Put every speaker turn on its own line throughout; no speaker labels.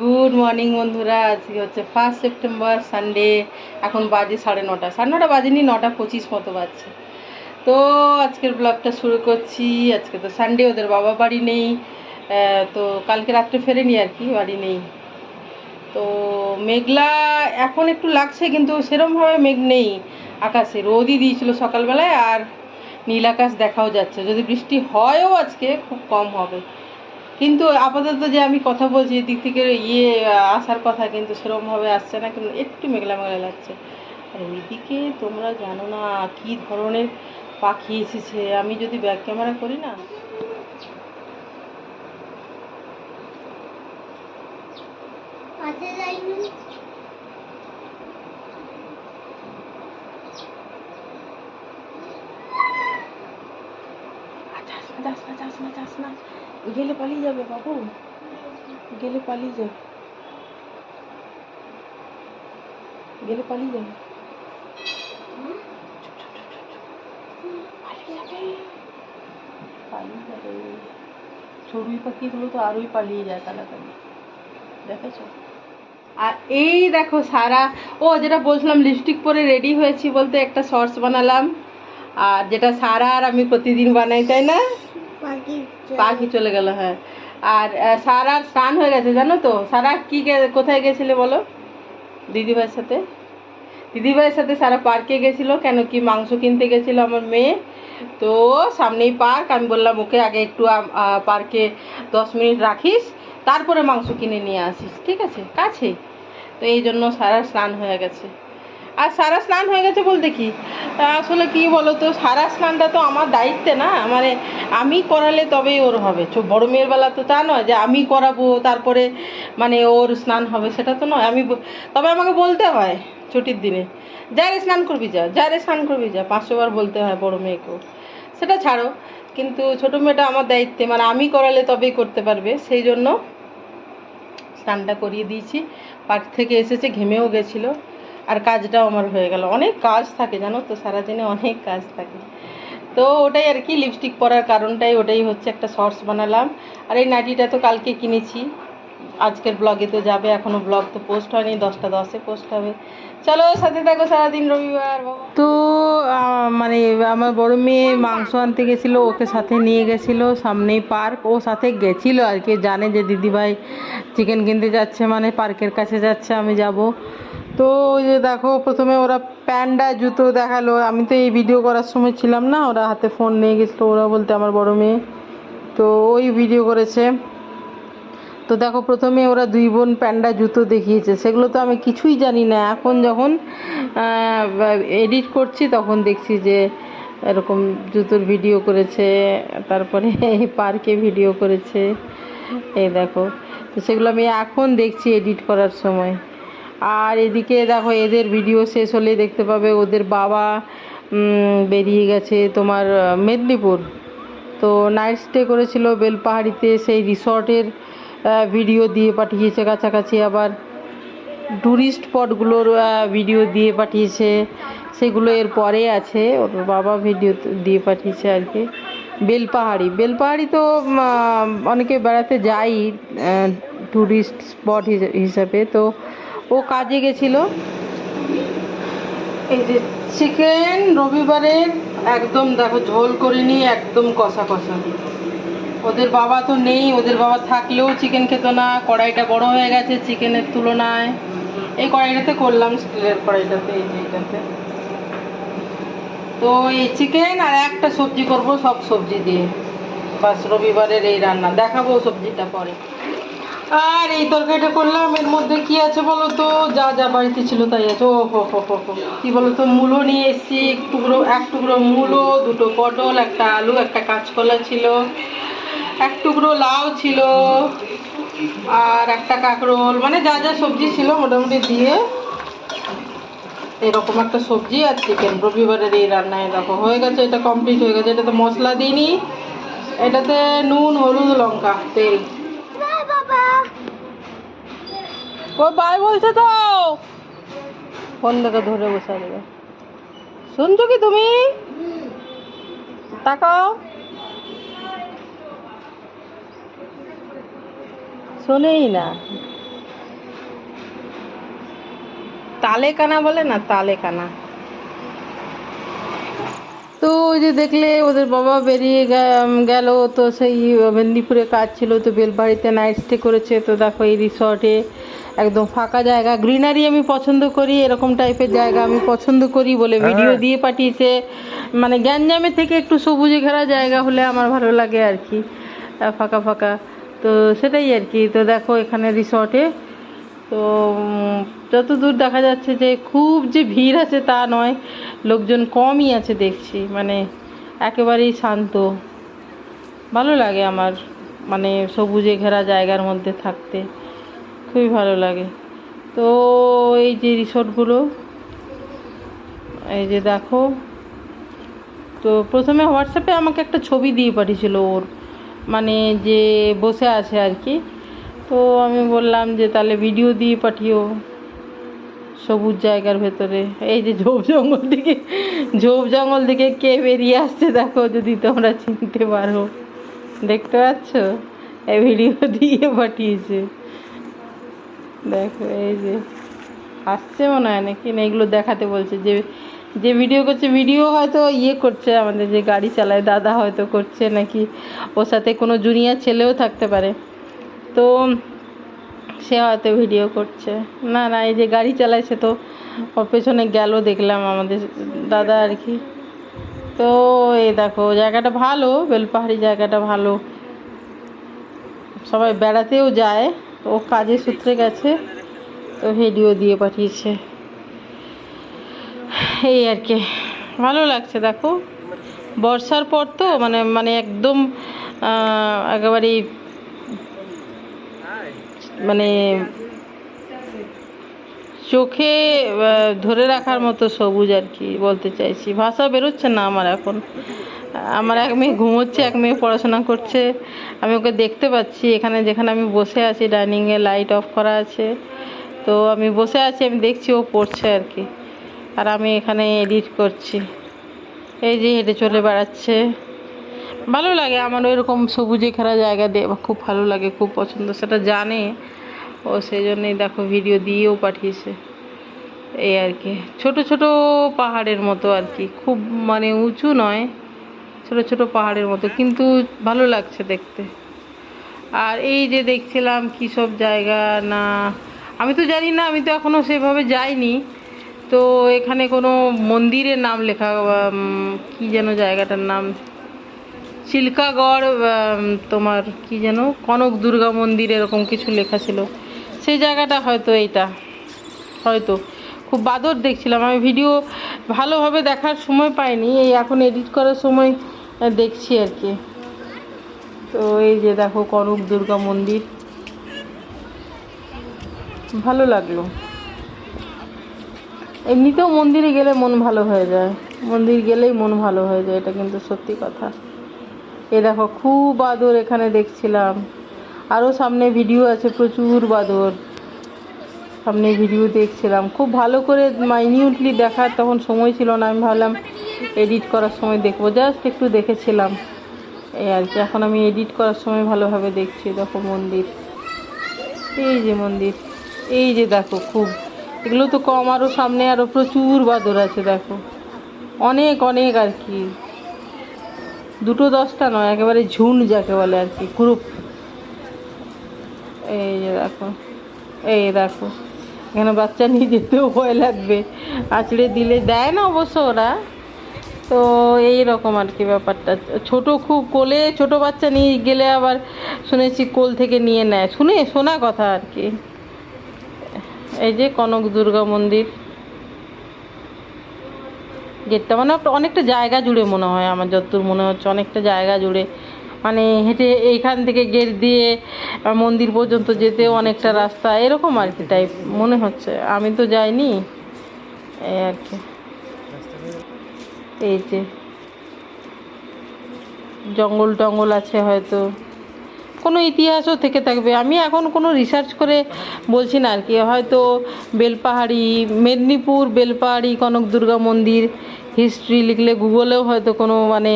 Good morning বন্ধুরা। আজকে হচ্ছে ফার্স্ট সেপ্টেম্বর সানডে এখন বাজে সাড়ে নটা। সাড়ে নটা বাজেনি নটা পঁচিশ মতো বাজছে। তো আজকের ব্লগটা শুরু করছি। আজকে তো সানডে ওদের বাবা বাড়ি নেই। তো কালকে রাত্রে ফেরেনি আর কি, বাড়ি নেই। তো মেঘলা এখন একটু লাগছে, কিন্তু সেরমভাবে মেঘ নেই আকাশে। রোদই দিয়েছিল সকালবেলায় আর নীল আকাশ দেখাও যাচ্ছে। যদি বৃষ্টি হয়ও আজকে, খুব কম হবে। কিন্তু আপাতত যে আমি কথা বলছি এদিক থেকে ইয়ে আসার কথা, কিন্তু সেরকমভাবে আসছে না, কিন্তু একটু মেঘলা মেঘলা লাগছে। আর ওইদিকে তোমরা জানো না কি ধরনের পাখি এসেছে। আমি যদি ব্যাক ক্যামেরা করি না। যাস না যাস না যাস না যাস না গেলে পালিয়ে যাবে বাবু গেলে পালিয়ে যাবে গেলে পালিয়ে যাবে পালিয়ে যাবে পালিয়ে যাবে চড়ুই পাখিগুলো তো আরোই পালিয়ে যায় তাড়াতাড়ি দেখেছ আর এই দেখো সারা ও যেটা বলছিলাম লিপস্টিক পরে রেডি হয়েছি বলতে একটা শর্টস বানালাম। আর যেটা সারা আর আমি প্রতিদিন বানাই তাই না? পাখি চলে গেল হ্যাঁ। আর সারার স্নান হয়ে গেছে জানো তো? সারা কি কোথায় গেছিলে বলো? দিদিভাইয়ের সাথে? দিদিভাইয়ের সাথে সারা পার্কে গেছিল কেন কি মাংস কিনতে গেছিল আমার মেয়ে। তো সামনেই পার্ক আমি বললাম ওকে আগে একটু পার্কে দশ মিনিট রাখিস। তারপরে মাংস কিনে নিয়ে আসিস, ঠিক আছে? কাছেই তো এই জন্য সারা স্নান হয়ে গেছে। আর সারা স্নান হয়ে গেছে বলতে কি? আসলে কি বলো তো সারা স্নানটা তো আমার দায়িত্বে না। মানে আমি করালে তবেই ওর হবে। বড় মেয়ের বেলা তো তা নয় যে আমি করাবো, তারপরে মানে ওর স্নান হবে, সেটা তো নয়। আমি তবে আমাকে বলতে হয় ছুটির দিনে, যা রে স্নান করবি যা যা রে স্নান করবি যা। পাঁচশো বার বলতে হয় বড় মেয়েকেও সেটা ছাড়ো, কিন্তু ছোটো মেয়েটা আমার দায়িত্বে। মানে আমি করালে তবেই করতে পারবে, সেই জন্য স্নানটা করিয়ে দিয়েছি। পার্ক থেকে এসেছে, ঘেমেও গেছিল। আর কাজটাও আমার হয়ে গেল। অনেক কাজ থাকে, জানো তো? সারাদিনে অনেক কাজ থাকে। তো ওটাই আর কি লিপস্টিক পরার কারণটাই ওটাই হচ্ছে একটা শর্টস বানালাম। আর এই নাইটিটা তো কালকে কিনেছি। আজকের ব্লগে তো যাবে এখনও ব্লগ তো পোস্ট হয়নি, দশটা দশে পোস্ট হবে। চলো, সাথে থাকো সারাদিন রবিবার। তো মানে আমার বড় মেয়ে মাংস আনতে গেছিল, ওকে সাথে নিয়ে গেছিল সামনেই পার্ক। ও সাথে গেছিল আর কি, জানে যে দিদিভাই চিকেন কিনতে যাচ্ছে মানে পার্কের কাছে যাচ্ছে, আমি যাব। তো ওই যে দেখো, প্রথমে ওরা প্যান্ডা জুতো দেখাল। আমি তো এই ভিডিও করার সময় ছিলাম না, ওরা হাতে ফোন নিয়ে গেছিল, ওরা বলতে আমার বড় মেয়ে। তো ওই ভিডিও করেছে। তো দেখো প্রথমে ওরা দুই বোন প্যান্ডা জুতো দেখিয়েছে। সেগুলো তো আমি কিছুই জানি না। এখন যখন এডিট করছি তখন দেখছি যে এরকম জুতোর ভিডিও করেছে, তারপরে পার্কে ভিডিও করেছে। এই দেখো, তো সেগুলো আমি এখন দেখছি এডিট করার সময়। আর এদিকে দেখো, এদের ভিডিও শেষ হলে দেখতে পাবে ওদের বাবা বেরিয়ে গেছে তোমার মেদিনীপুর। তো নাইট স্টে করেছিল বেলপাহাড়িতে, সেই রিসর্টের ভিডিও দিয়ে পাঠিয়েছে, কাছাকাছি আবার ট্যুরিস্ট স্পটগুলোর ভিডিও দিয়ে পাঠিয়েছে। সেগুলো এর পরে আছে, ওর বাবা ভিডিও দিয়ে পাঠিয়েছে আর কি। বেলপাহাড়ি বেলপাহাড়ি তো অনেকে বেড়াতে যাই ট্যুরিস্ট স্পট হিসাবে। তো ও কাজে গেছিল। এই যে চিকেন রবিবারের একদম দেখো, ঝোল করিনি একদম কষা কষা ওদের বাবা তো নেই, ওদের বাবা থাকলেও চিকেন খেত না, কড়াইটা বড় হয়ে গেছে চিকেনের তুলনায়। এই কড়াইটাতে করলাম, স্টিলের কড়াইটাতে, এই তো এই চিকেন আর একটা সবজি করব, সব সবজি দিয়ে। বাস রবিবারের এই রান্না। দেখাবো সবজিটা পরে। আর এই তরকারিটা করলাম, এর মধ্যে কি আছে বলো তো? যা যা বাড়িতে ছিল তাই আছে। ও, হো হো হো হো। কি বলো তো? মূলো নিয়ে এসেছি, এক টুকরো এক টুকরো মূলো দুটো পটল, একটা আলু, একটা কাঁচকলা ছিল। এক টুকরো লাউ ছিল আর একটা কাঁকরোল মানে যা যা সবজি ছিল মোটামুটি দিয়ে এরকম একটা সবজি আর চিকেন রবিবারের এই রান্না এরকম হয়ে গেছে, এটা কমপ্লিট হয়ে গেছে। এটাতে মশলা দিইনি, এটাতে নুন, হলুদ, লঙ্কা, তেল। ও বাই বলছে তো! ফোন দেখে ধরে বসে দেবে। শুনছো কি তুমি? তাকাও। শোনেই না। তালে কানা বলে না তালে কানা তো ওই যে দেখলে ওদের বাবা বেরিয়ে গেল তো সেই মেদিনীপুরে কাজ ছিল তো বেলবাড়িতে নাইট স্টে করেছে তো দেখো এই রিসর্টে একদম ফাঁকা জায়গা। গ্রিনারি আমি পছন্দ করি এরকম টাইপের জায়গা আমি পছন্দ করি বলে ভিডিও দিয়ে পাঠিয়েছে। মানে গ্যাঞ্জামে থেকে একটু সবুজে ঘেরা জায়গা হলে আমার ভালো লাগে আর কি। ফাঁকা ফাঁকা। তো সেটাই আর কি। তো দেখো এখানে রিসর্টে তো উম, যতদূর দেখা যাচ্ছে যে খুব যে ভিড় আছে তা নয় লোকজন কমই আছে দেখছি। মানে একেবারেই শান্ত। ভালো লাগে আমার মানে সবুজে ঘেরা জায়গার মধ্যে থাকতে। খুবই ভালো লাগে। তো এই যে রিসোর্টগুলো এই যে দেখো। তো প্রথমে হোয়াটসঅ্যাপে আমাকে একটা ছবি দিয়ে পাঠিয়েছিল ওর। মানে যে বসে আছে আর কি। তো আমি বললাম যে, তাহলে ভিডিও দিয়ে পাঠিও সবুজ জায়গার ভেতরে। এই যে ঝোপ জঙ্গল থেকে ঝোপ জঙ্গল থেকে কে বেরিয়ে আসছে দেখো, যদি তোমরা চিনতে পারো। দেখতে পাচ্ছ? এই ভিডিও দিয়ে পাঠিয়েছে। দেখো, এই যে আসছে মনে হয় নাকি? না, এগুলো দেখাতে বলছে যে যে ভিডিও করছে ভিডিও হয়তো ইয়ে করছে আমাদের, যে গাড়ি চালায়, দাদা হয়তো করছে নাকি, ওর সাথে কোনো জুনিয়র ছেলেও থাকতে পারে। তো সে হয়তো ভিডিও করছে। না না, এই যে গাড়ি চালায়, সে তো ওর পেছনে গেল, দেখলাম আমাদের দাদা আর কি। তো এই দেখো, জায়গাটা ভালো, বেলপাহাড়ি জায়গাটা ভালো। সবাই বেড়াতেও যায়, ও কাজের সূত্রে গেছে, তো ভিডিও দিয়ে পাঠিয়েছে। এই আর কি। ভালো লাগছে, দেখো। বর্ষার পর তো মানে মানে একদম একেবারেই মানে চোখে ধরে রাখার মতো সবুজ আর কি বলতে চাইছি। ভাষা বেরোচ্ছে না আমার এখন। আমার এক মেয়ে ঘুমোচ্ছে, এক মেয়ে পড়াশোনা করছে। আমি ওকে দেখতে পাচ্ছি। এখানে যেখানে আমি বসে আছি, ডাইনিংয়ে লাইট অফ করা আছে। তো আমি বসে আছি, আমি দেখছি ও পড়ছে আর কি। আর আমি এখানে এডিট করছি। এই যে হেঁটে চলে বেড়াচ্ছে। ভালো লাগে আমার ওইরকম সবুজে ঘেরা জায়গা দিয়ে খুব ভালো লাগে, খুব পছন্দ। সেটা জানে। ও সেই জন্যই দেখো ভিডিও দিয়েও পাঠিয়েছে। এই আর কি। ছোট ছোট পাহাড়ের মতো আর কি। খুব মানে উঁচু নয়, ছোট ছোট পাহাড়ের মতো, কিন্তু ভালো লাগছে দেখতে। আর এই যে দেখছিলাম কী সব জায়গা, না, আমি তো জানি না, আমি তো এখনও সেভাবে যাইনি। তো এখানে কোনো মন্দিরের নাম লেখা কি যেন জায়গাটার নাম? চিল্কাগড় তোমার কি যেন? কনক দুর্গা মন্দির এরকম কিছু লেখা ছিল। সেই জায়গাটা হয়তো এইটা, হয়তো। খুব বাদর দেখছিলাম। আমি ভিডিও ভালোভাবে দেখার সময় পাইনি, এই এখন এডিট করার সময় দেখছি আর কি। তো এই যে দেখো কনক দুর্গা মন্দির। ভালো লাগল। এমনিতেও মন্দিরে গেলে মন ভালো হয়ে যায়। মন্দির গেলেই মন ভালো হয়ে যায়, এটা কিন্তু সত্যি কথা। এ দেখো, খুব বাদর এখানে দেখছিলাম। আরও সামনে ভিডিও আছে, প্রচুর বাদর। সামনে ভিডিও দেখছিলাম। খুব ভালো করে মাইনিউটলি দেখার তখন সময় ছিল না, আমি ভাবলাম এডিট করার সময় দেখব। জাস্ট একটু দেখেছিলাম। এই আর কি, এখন আমি এডিট করার সময় ভালোভাবে দেখছি, দেখো মন্দির। এই যে মন্দির, এই যে দেখো, খুব এগুলো তো কম আরও সামনে আরও প্রচুর বাদর আছে, দেখো। অনেক অনেক আর কি। দুটো দশটা নয়, একেবারে ঝুন্ড যাকে বলে আর কি গ্রুপ এই যে দেখো, এই দেখো। এখানে বাচ্চা নিয়ে যেতেও ভয় লাগবে। আছড়ে দিলে দেয় না অবশ্য ওরা। তো এই রকম আর কি ব্যাপারটা। ছোট খুব কোলে, ছোট বাচ্চা নিয়ে গেলে আবার শুনেছি কোল থেকে নিয়ে নেয়। শুনে, শোনা কথা আর কি। এই যে কনক দুর্গা মন্দির। গেটটা মানে অনেকটা জায়গা জুড়ে মনে হয় আমার যতদূর মনে হচ্ছে, অনেকটা জায়গা জুড়ে। মানে হেঁটে এইখান থেকে গেট দিয়ে মন্দির পর্যন্ত যেতেও অনেকটা রাস্তা, এরকম আর কি টাইপ মনে হচ্ছে। আমি তো যাইনি। এই আর কি। এই যে। জঙ্গল টঙ্গল আছে হয়তো। কোনো ইতিহাসও থেকে থাকবে। আমি এখন কোনো রিসার্চ করে বলছি না আর কি হয়তো বেলপাহাড়ি, মেদিনীপুর, বেলপাহাড়ি কনক দুর্গা মন্দির হিস্ট্রি লিখলে গুগলেও হয়তো কোনো মানে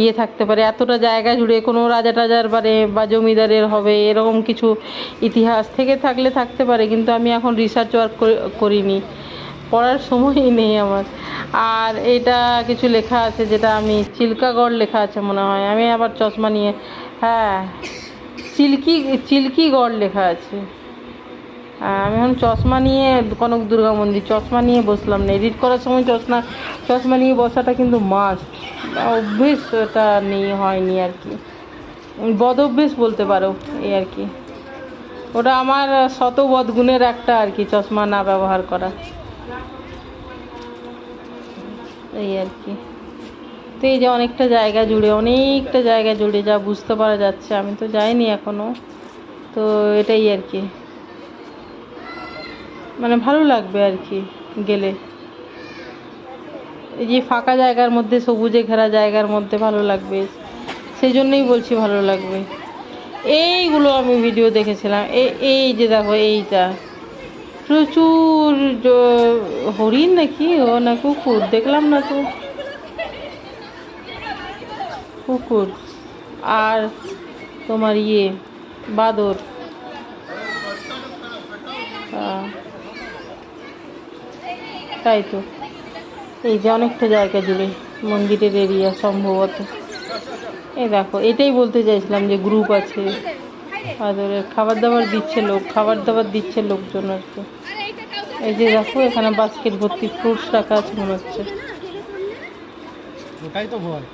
ইয়ে থাকতে পারে। এতটা জায়গা জুড়ে কোনো রাজা টাজার বারে বা জমিদারের হবে, এরকম কিছু ইতিহাস থেকে থাকলে থাকতে পারে, কিন্তু আমি এখন রিসার্চ ওয়ার্ক করিনি। পড়ার সময়ই নেই আমার। আর এটা কিছু লেখা আছে যেটা আমি চিল্কাগড় লেখা আছে মনে হয়। আমি আবার চশমা নিয়ে হ্যাঁ। চিল্কি চিল্কিগড় লেখা আছে। আমি এখন চশমা নিয়ে কনক দুর্গা মন্দির, চশমা নিয়ে বসলাম না। এডিট করার সময় চশমা চশমা নিয়ে বসাটা কিন্তু মাস্ট অভ্যেস এটা নেই, হয়নি আর কি। বদ অভ্যেস বলতে পারো, এই আর কি। ওটা আমার শত বদগুণের একটা আর কি, চশমা না ব্যবহার করা। এই আর কি। তো এই যে অনেকটা জায়গা জুড়ে, অনেকটা জায়গা জুড়ে যা বুঝতে পারা যাচ্ছে। আমি তো যাইনি এখনও। তো এটাই আর কি। মানে ভালো লাগবে আর কি গেলে। এই যে ফাঁকা জায়গার মধ্যে, সবুজে ঘেরা জায়গার মধ্যে ভালো লাগবে। সেই জন্যই বলছি ভালো লাগবে। এইগুলো আমি ভিডিও দেখেছিলাম। এই এই যে দেখো, এইটা। প্রচুর হরিণ নাকি? ও না কুকুর? দেখলাম না তো। কুকুর আর তোমার ইয়ে বাদর। তাই তো। এই যে অনেকটা জায়গা জুড়ে মন্দিরের এরিয়া সম্ভবত। এই দেখো, এটাই বলতে চাইছিলাম যে গ্রুপ আছে। আদরের খাবার দাবার দিচ্ছে লোক খাবার দাবার দিচ্ছে লোকজন আর কি। এই যে দেখো, এখানে বাস্কেট ভর্তি ফ্রুটস রাখা আছে মনে হচ্ছে।
ওটাই তো ভয়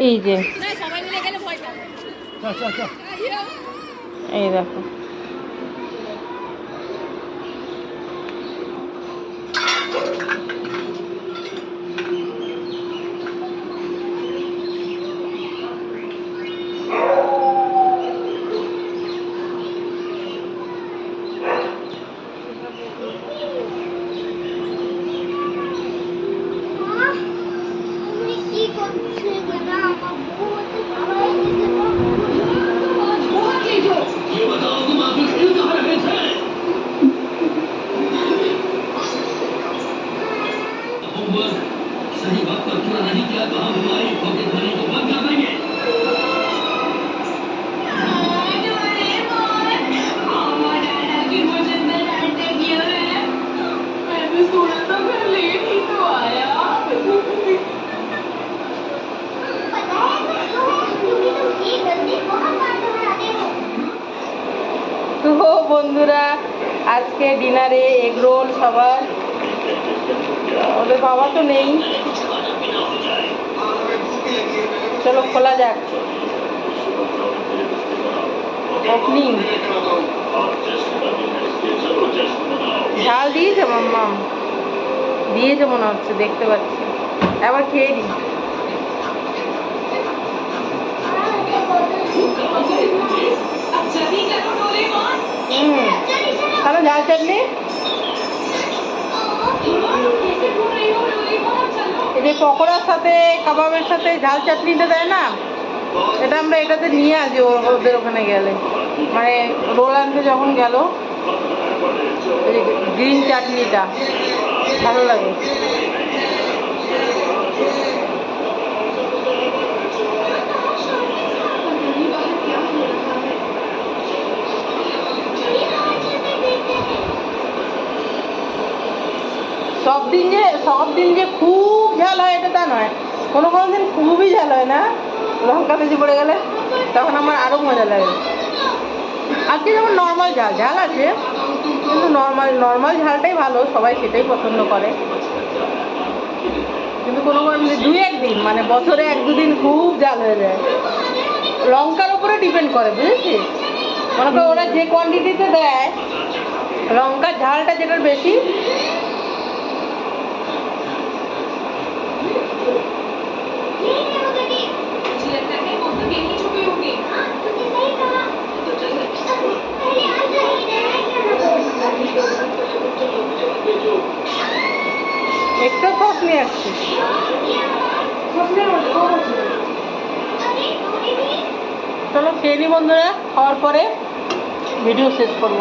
এই যে। এই দেখো। ডিনারে এগ রোল সবার ওদের বাবা তো নেই। চলো খোলা যাক। ওপেনিং ঝাল দিয়েছে মাম্মাম দিয়েছে মনে হচ্ছে দেখতে পাচ্ছি। আবার খেয়ে দিই হুম। ঝাল চাটনি এই যে পকোড়ার সাথে, কাবাবের সাথে ঝাল চাটনিটা দেয় না? এটা আমরা এটাতে নিয়ে আসি ওদের ওখানে গেলে। মানে রোল আনতে যখন গেল গ্রিন চাটনিটা, ভালো লাগে। সব দিন যে, সব দিন যে খুব ঝাল হয় এটা তা নয়। কোনো কোনো দিন খুবই ঝাল হয় না? লঙ্কা বেশি পড়ে গেলে তখন আমার আরও মজা লাগে। আজকে যেমন নর্মাল ঝাল ঝাল আছে, কিন্তু নর্মাল নর্মাল ঝালটাই ভালো, সবাই সেটাই পছন্দ করে। কিন্তু কোনো কোনো দুই একদিন মানে বছরে এক দুদিন খুব ঝাল হয়ে যায়। লঙ্কার উপরে ডিপেন্ড করে, বুঝেছিস? মনে করো ওরা যে কোয়ান্টিটিতে দেয়, লঙ্কার ঝালটা যেটার বেশি আসছে চলো খেয়ে নি বন্ধুরা খাওয়ার পরে ভিডিও শেষ করব।